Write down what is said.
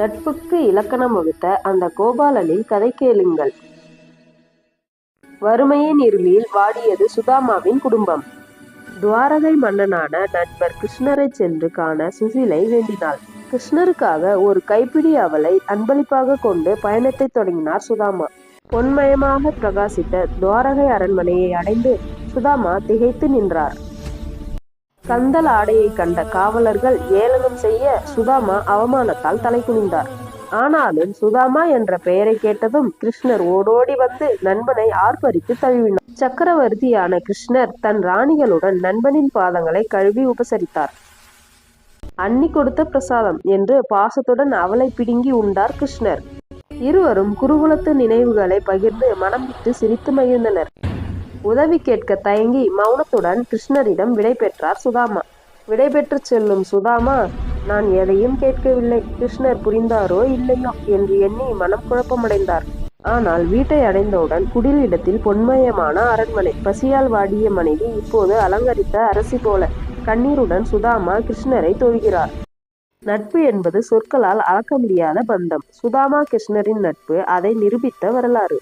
நட்புக்கு இலக்கணம் வகுத்த அந்த கோபாலனின் கதை கேளுங்கள். வறுமையின் இருளில் வாடியது சுதாமாவின் குடும்பம். துவாரகை மன்னனான நண்பர் கிருஷ்ணரை சென்று காண சுசிலை வேண்டினாள். கிருஷ்ணருக்காக ஒரு கைப்பிடி அவளை அன்பளிப்பாக கொண்டு பயணத்தை தொடங்கினார் சுதாமா பொன்மயமாக பிரகாசித்த துவாரகை அரண்மனையை அடைந்து சுதாமா திகைத்து நின்றார். கந்தல் ஆடையை கண்ட காவலர்கள் ஏளனம் செய்ய சுதாமா அவமானத்தால் தலை குனிந்தார் ஆனாலும் சுதாமா என்ற பெயரை கேட்டதும் கிருஷ்ணர் ஓடோடி வந்து நண்பனை ஆர்ப்பரித்து தழுவினார். சக்கரவர்த்தியான கிருஷ்ணர் தன் ராணிகளுடன் நண்பனின் பாதங்களை கழுவி உபசரித்தார். அன்னி கொடுத்த பிரசாதம் என்று பாசத்துடன் அவளை பிடுங்கி உண்டார் கிருஷ்ணர். இருவரும் குருகுலத்து நினைவுகளை பகிர்ந்து மனம் விட்டு சிரித்து மகிழ்ந்தனர். உதவி கேட்க தயங்கி மௌனத்துடன் கிருஷ்ணரிடம் விடை பெற்றார் சுதாமா. விடை பெற்று செல்லும் சுதாமா நான் எதையும் கேட்கவில்லை. கிருஷ்ணர் புரிந்தாரோ இல்லையோ? என்று எண்ணி மனம் குழப்பமடைந்தார். ஆனால் வீட்டை அடைந்தவுடன் குடில் இடத்தில் பொன்மயமான அரண்மனை பசியால் வாடிய மனைவி இப்போது அலங்கரித்த அரசி போல கண்ணீருடன் சுதாமா கிருஷ்ணரை தொழுகிறார். நட்பு என்பது சொற்களால் அளக்க முடியாத பந்தம். சுதாமா கிருஷ்ணரின் நட்பு அதை நிரூபித்த வரலாறு.